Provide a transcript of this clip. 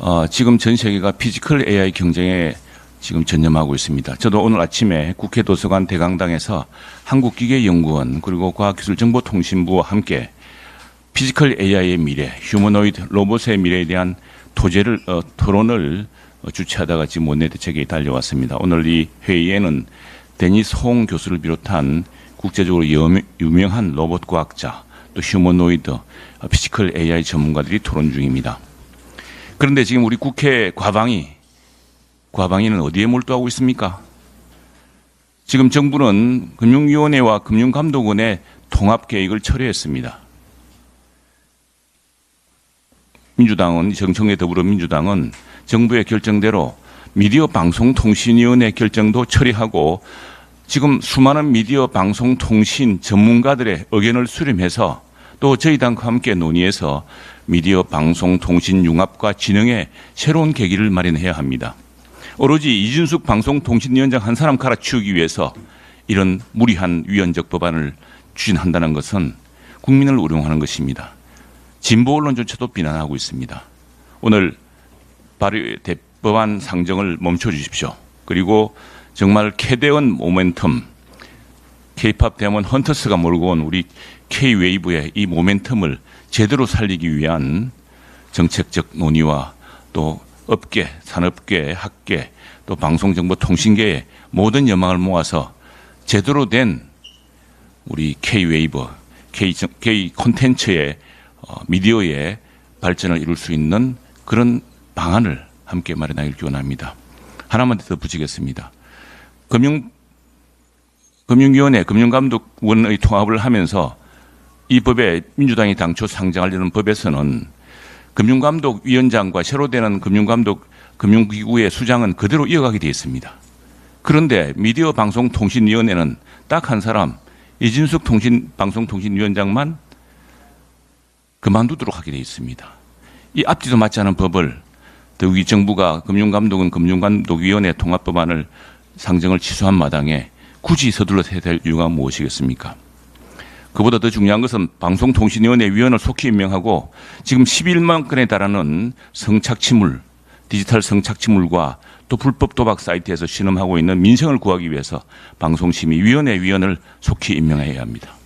어, 지금 전 세계가 피지컬 AI 경쟁에 지금 전념하고 있습니다. 저도 오늘 아침에 국회 도서관 대강당에서 한국기계연구원 그리고 과학기술정보통신부와 함께 피지컬 AI의 미래, 휴머노이드 로봇의 미래에 대한 토제를 어, 토론을 어, 주최하다가 지금 원내 대책에 달려왔습니다. 오늘 이 회의에는 데니스 홍 교수를 비롯한 국제적으로 여- 유명한 로봇 과학자 또 휴머노이드 어, 피지컬 AI 전문가들이 토론 중입니다. 그런데 지금 우리 국회 과방위 과방위는 어디에 몰두하고 있습니까? 지금 정부는 금융위원회와 금융감독원의 통합 계획을 철회했습니다. 민주당은 정청래 더불어민주당은 정부의 결정대로 미디어 방송통신위원회 결정도 처리하고 지금 수많은 미디어 방송통신 전문가들의 의견을 수렴해서 또 저희 당과 함께 논의해서 미디어 방송통신 융합과 진흥의 새로운 계기를 마련해야 합니다. 오로지 이준숙 방송통신위원장 한 사람 갈아치우기 위해서 이런 무리한 위헌적 법안을 추진한다는 것은 국민을 우롱하는 것입니다. 진보 언론조차도 비난하고 있습니다. 오늘 발의 대법안 상정을 멈춰 주십시오. 그리고 정말 캐대원 모멘텀 K-팝 대문 헌터스가 몰고 온 우리 K-웨이브의 이 모멘텀을 제대로 살리기 위한 정책적 논의와 또 업계, 산업계, 학계, 또 방송정보통신계의 모든 여망을 모아서 제대로 된 우리 K-웨이브, K, K 콘텐츠의 어, 미디어의 발전을 이룰 수 있는 그런 방안을 함께 마련하길 기원합니다. 하나만 더 붙이겠습니다. 금융 금융위원회, 금융감독원의 통합을 하면서 이 법에 민주당이 당초 상정하려는 법에서는 금융감독위원장과 새로 되는 금융감독 금융기구의 수장은 그대로 이어가게 되어 있습니다. 그런데 미디어 방송통신위원회는 딱 한 사람 이진숙 통신 방송통신위원장만 그만두도록 하게 되어 있습니다. 이 앞뒤도 맞지 않은 법을 더욱이 정부가 금융감독은 금융감독위원회 통합법안을 상정을 취소한 마당에 굳이 서둘러서 해야 될 이유가 무엇이겠습니까? 그보다 더 중요한 것은 방송통신위원회 위원을 속히 임명하고 지금 11만 건에 달하는 성착취물, 디지털 성착취물과 또 불법 도박 사이트에서 신음하고 있는 민생을 구하기 위해서 방송심의위원회 위원을 속히 임명해야 합니다.